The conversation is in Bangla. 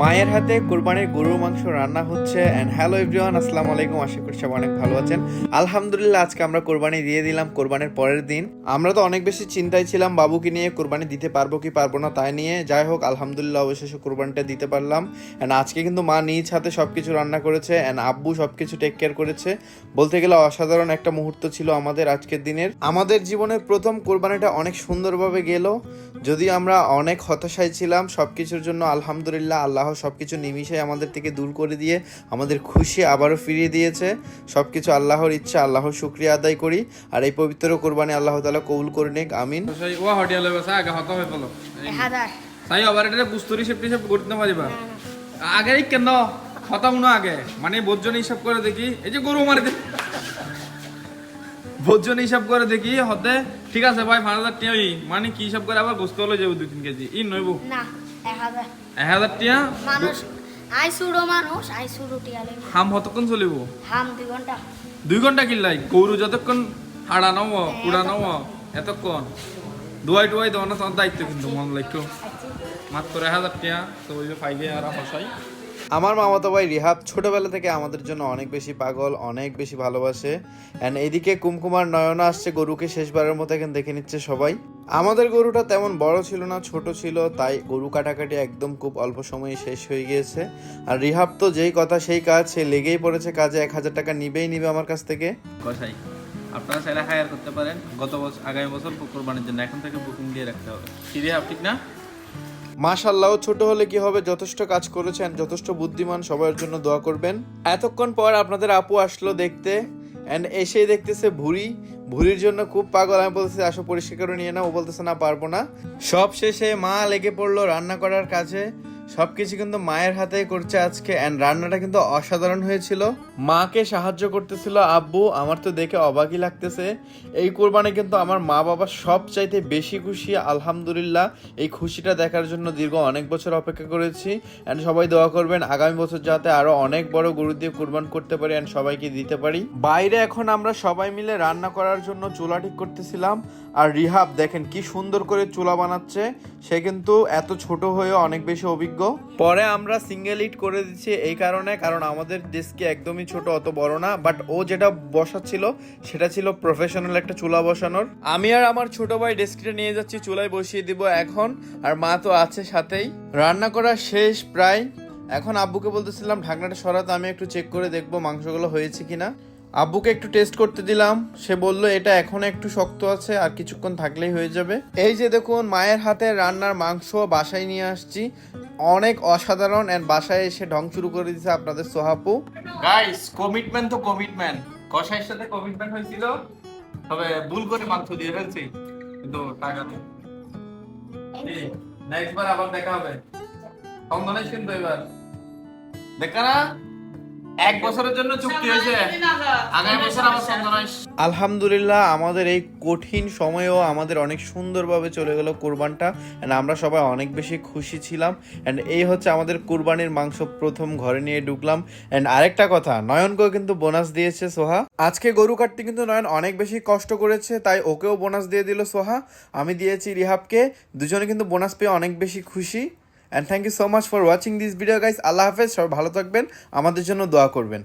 মায়ের হাতে কোরবানির গরুর মাংস রান্না হচ্ছে অ্যান্ড হ্যালো এভরিওয়ান আসসালামু আলাইকুম, আশা করি সবাই অনেক ভালো আছেন। আলহামদুলিল্লাহ, আজকে আমরা কোরবানি দিয়ে দিলাম কোরবানির পরের দিন। আমরা তো অনেক বেশি চিন্তায় ছিলাম, বাবুকে নিয়ে কোরবানি দিতে পারব কি পারব না তাই নিয়ে। যাই হোক, আলহামদুলিল্লাহ, অবশেষে কোরবানিটা দিতে পারলাম। অ্যান্ড আজকে কিন্তু মা নিজ হাতে সব কিছু রান্না করেছে অ্যান্ড আব্বু সব কিছু টেক কেয়ার করেছে। বলতে গেলে অসাধারণ একটা মুহূর্ত ছিল আমাদের আজকের দিনের। আমাদের জীবনের প্রথম কোরবানিটা অনেক সুন্দরভাবে গেল। যদি আমরা অনেক হতাশায় ছিলাম সব কিছুর জন্য আলহামদুলিল্লাহ আল্লাহ সব কিছু নিমিশে আমাদের থেকে দূর করে দিয়ে আমাদের খুশি আবারও ফিরিয়ে দিয়েছে। সব কিছু আল্লাহর ইচ্ছা আল্লাহর শুক্রিয়া আদায় করি। আর এই পবিত্র কোরবানি আল্লাহ তালা কবুল করে নিক আমিন। আবার এটা বুস্তুরি সেফটি সব করতে পারিবা? আগে কেন? হতাম না আগে? মানে বোঝজন হিসাব করে দেখি এই যে গরু মারি বোঝজন হিসাব করে দেখি হতে ঠিক আছে ভাই পাঁচ হাজার টিয়া মানে কি হিসাব করে আবার গোস্ত হলে যাব দুই তিন কেজি। ই নইব। না এক হাজার। টিয়া মানুষ আই সুড়ো মানুষ আই সুড়ো টিয়ালে হাম হতক্ষণ চলিব? হাম দুই ঘণ্টা। দুই ঘণ্টা কিনলাই গরু যতক্ষণ হাড়া নাও কুড়া নাও এতক্ষণ। দুয়াই টুয়াই দেওয়া না তোমার দায়িত্ব কিন্তু মন লাগতো। মাত্র এক হাজার টিয়া তো ওই যে ফাইভে আর হসাই। আমার মামাতো ভাই রিহাব ছোটবেলা থেকে আমাদের জন্য অনেক বেশি পাগল, অনেক বেশি ভালোবাসে। অ্যান্ড এদিকে কুমকুমার নয়না আসছে, গরুকে শেষবারের মতো এখন দেখে নিচ্ছে সবাই। আমাদের গরুটা তেমন বড় ছিল না, ছোট ছিল, তাই গরু কাটাকাটি একদম খুব অল্প সময়ে শেষ হয়ে গিয়েছে। আর রিহাব তো যেই কথা সেই কাজ, সে লেগেই পড়েছে কাজে, এক হাজার টাকা নিবেই নিবে আমার কাছ থেকে। কষাই আপনারা চাইলে হায়ার করতে পারেন। গত বছর আগামী বছর কোরবানির জন্য, এখন থেকে বুকিং দিয়ে রাখতে হবে। ঠিক না? মাশাল্লাহ ছোট হলে কি হবে? যথেষ্ট কাজ করেছেন, যথেষ্ট বুদ্ধিমান সবার জন্য দোয়া করবেন। এতক্ষণ পর আপনাদের আপু আসলো দেখতে অ্যান্ড এসেই দেখতেছে ভুরি ভুরির জন্য খুব পাগল, আমি বলতেছি, আসো পরিষ্কার করে নিয়ে না ও বলতেছে, না, পারব না। সব শেষে মা লেগে পড়ল রান্না করার কাজে। সবকিছু কিন্তু মায়ের হাতেই করছে আজকে এন্ড রান্নাটা কিন্তু অসাধারণ হয়েছিল। মাকে সাহায্য করতেছিল, আব্বু, আমার তো দেখে অবাকই লাগতেছে। এই কোরবানি কিন্তু আমার মা বাবা সব চাইতে বেশি খুশি, আলহামদুলিল্লাহ। এই খুশিটা দেখার জন্য দীর্ঘ অনেক বছর অপেক্ষা করেছি। এন্ড সবাই দোয়া করবেন, আগামী বছর যাতে আরও অনেক বড় গরু দিয়ে কোরবান করতে পারি অ্যান্ড সবাইকে দিতে পারি। বাইরে এখন আমরা সবাই মিলে রান্না করার জন্য চুলা ঠিক করতেছিলাম। আর রিহাব, দেখেন কি সুন্দর করে চুলা বানাচ্ছে। সে কিন্তু এত ছোট হয়েও অনেক বেশি অভিজ্ঞ পরে আমরা সিঙ্গেল ইট করে দিচ্ছি এই কারণে, কারণ আমাদের ডেস্কে একদমই ছোট, অত বড় না। বাট ও যেটা বসাচ্ছিল, সেটা ছিল প্রফেশনাল একটা চুলা বসানোর। আমি আর আমার ছোট ভাই ডেস্কটা নিয়ে যাচ্ছি, চুলায় বসিয়ে দিব এখন। আর মা তো আছে সাথেই। রান্না করা শেষ প্রায়। এখন আব্বুকে বলতেছিলাম, ঢাকনাটা সরাতে, আমি একটু চেক করে দেখব মাংসগুলো হয়েছে কিনা। আব্বুকে একটু টেস্ট করতে দিলাম। সে বলল, এটা এখন একটু শক্ত আছে, আর কিছুক্ষণ থাকলেই হয়ে যাবে। এই যে দেখুন, মায়ের হাতে রান্নার মাংস বাসায় নিয়ে আসছি। অনেক অসাধারণ এন্ড বাসায় এসে ঢং শুরু করে দিয়েছে আপনাদের সোহাপু। গাইস কমিটমেন্ট তো কমিটমেন্ট কষাইয়ের সাথে কমিটমেন্ট হয়েছিল, তবে ভুল করে মাংস দিয়ে ফেলছি, কিন্তু টাকা নেই। নেক্সট বার আবার দেখা হবে। সন্ধানাইস কিন্তু এবার। দেখা না? এক বছরের জন্য চুক্তি হয়েছে। আগামী বছর আবার সন্ধানাইস আলহামদুলিল্লাহ, আমাদের এই কঠিন সময়েও আমাদের অনেক সুন্দরভাবে চলে গেল কোরবানটা অ্যান্ড আমরা সবাই অনেক বেশি খুশি ছিলাম অ্যান্ড এই হচ্ছে আমাদের কোরবানির মাংস প্রথম ঘরে নিয়ে ঢুকলাম অ্যান্ড আরেকটা কথা, নয়নকেও কিন্তু বোনাস দিয়েছে সোহা। আজকে গরু কাটতে কিন্তু নয়ন অনেক বেশি কষ্ট করেছে, তাই ওকেও বোনাস দিয়ে দিল সোহা। আমি দিয়েছি রিহাবকে, দুজনে কিন্তু বোনাস পেয়ে অনেক বেশি খুশি। And thank you so much for watching this video guys আল্লাহ হাফেজ, সবাই ভালো থাকবেন, আমাদের জন্য দোয়া করবেন।